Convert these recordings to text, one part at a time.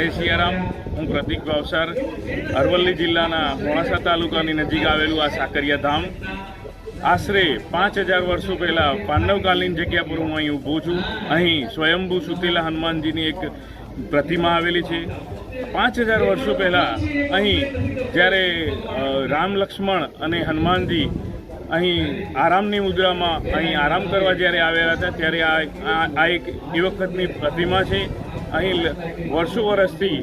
જય સિયારામ. હું પ્રતિક ભાવસાર અરવલ્લી જિલ્લાના મોડાસા તાલુકાની નજીક આવેલું આ સાકરિયા ધામ. આશરે પાંચ હજાર વર્ષો પહેલાં પાંડવકાલીન જગ્યા પર હું અહીં ઊભો છું. અહીં સ્વયંભૂ સુતેલા હનુમાનજીની એક પ્રતિમા આવેલી છે. પાંચ હજાર વર્ષો પહેલાં અહીં જ્યારે રામ લક્ષ્મણ અને હનુમાનજી અહીં આરામની મુદ્રામાં અહીં આરામ કરવા જ્યારે આવેલા હતા, ત્યારે આ એક એ વખતની પ્રતિમા છે. અહીં વર્ષો વર્ષથી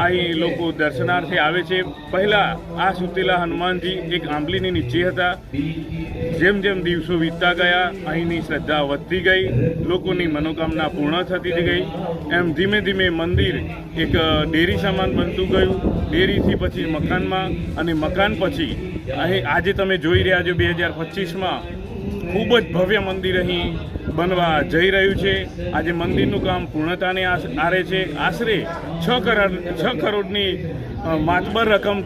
અહીં લોકો દર્શનાર્થે આવે છે. પહેલાં આ સુતેલા હનુમાનજી એક આંબલીની નીચે હતા. જેમ જેમ દિવસો વીતતા ગયા, અહીંની શ્રદ્ધા વધતી ગઈ, લોકોની મનોકામના પૂર્ણ થતી ગઈ. એમ ધીમે ધીમે મંદિર એક ડેરી સમાન બનતું ગયું. ડેરીથી પછી મકાનમાં અને મકાન પછી અહીં આજે તમે જોઈ રહ્યા છો, બે હજાર પચીસમાં ખૂબ જ ભવ્ય મંદિર અહીં બનવા જઈ રહ્યું છે. આજે મંદિરનું કામ પૂર્ણતાને આરે છે. આશરે છ કરોડ, છ કરોડની માતબર રકમ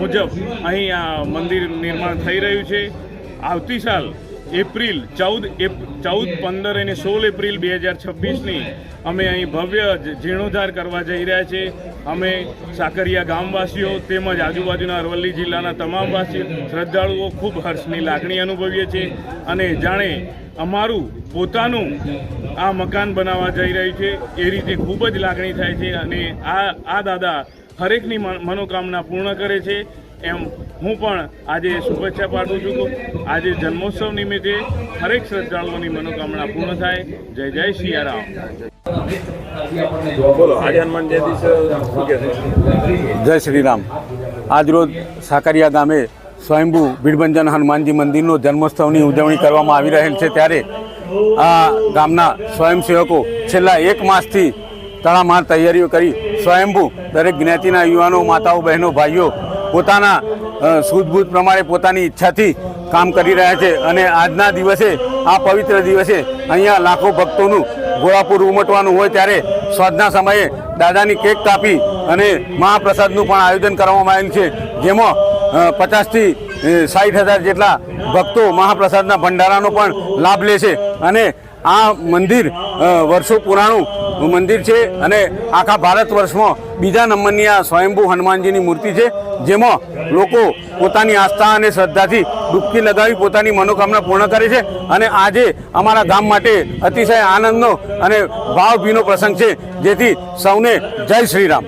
મુજબ અહીં આ મંદિર નિર્માણ થઈ રહ્યું છે. આવતી સાલ એપ્રિલ ચૌદ ચૌદ, પંદર અને સોળ એપ્રિલ બે હજાર છવ્વીસની અમે અહીં ભવ્ય જીર્ણોદ્ધાર કરવા જઈ રહ્યા છે અમે સાકરિયા ગામવાસીઓ તેમજ આજુબાજુના અરવલ્લી જિલ્લાના તમામ વાસીઓ, શ્રદ્ધાળુઓ ખૂબ હર્ષની લાગણી અનુભવીએ છીએ અને જાણે અમારું પોતાનું આ મકાન બનાવવા જઈ રહ્યું છે. એ રીતે ખૂબ જ લાગણી થાય છે અને આ આ દાદા હરેકની મનોકામના પૂર્ણ કરે છે. એમ હું પણ આજે શુભેચ્છા પાઠવું છું આજે જન્મોત્સવ નિમિત્તે હરેક શ્રદ્ધાળુઓની મનોકામના પૂર્ણ થાય. જય જય સિયારામ બોલો આજે હનુમાન જયંતિ જય શ્રી રામ આજરોજ સાકરિયા ગામે સ્વયંભૂ ભીડભંજન હનુમાનજી મંદિરનો જન્મોત્સવની ઉજવણી કરવામાં આવી રહેલ છે ત્યારે આ ગામના સ્વયંસેવકો છેલ્લા એક માસથી તડામાર તૈયારીઓ કરી સ્વયંભૂ દરેક જ્ઞાતિના યુવાનો માતાઓ બહેનો ભાઈઓ પોતાના સૂઝબૂઝ પ્રમાણે પોતાની ઈચ્છાથી કામ કરી રહ્યા છે અને આજના દિવસે, આ પવિત્ર દિવસે અહીંયા લાખો ભક્તોનું ગોળાપુર ઉમટવાનું હોય ત્યારે સ્વાદના સમયે દાદાની કેક કાપી અને મહાપ્રસાદનું પણ આયોજન કરવામાં આવેલ છે. જેમાં પચાસથી સાઠ હજાર જેટલા ભક્તો મહાપ્રસાદના ભંડારાનો પણ લાભ લે છે. અને આ મંદિર વર્ષો પુરાણું મંદિર છે અને આખા ભારત વર્ષમાં બીજા નંબરની આ સ્વયંભૂ હનુમાનજીની મૂર્તિ છે, જેમાં લોકો પોતાની આસ્થા અને શ્રદ્ધાથી ડૂબકી લગાવી પોતાની મનોકામના પૂર્ણ કરે છે અને આજે અમારા ગામ માટે અતિશય આનંદનો અને ભાવભીનો પ્રસંગ છે, જેથી સૌને જય શ્રી રામ.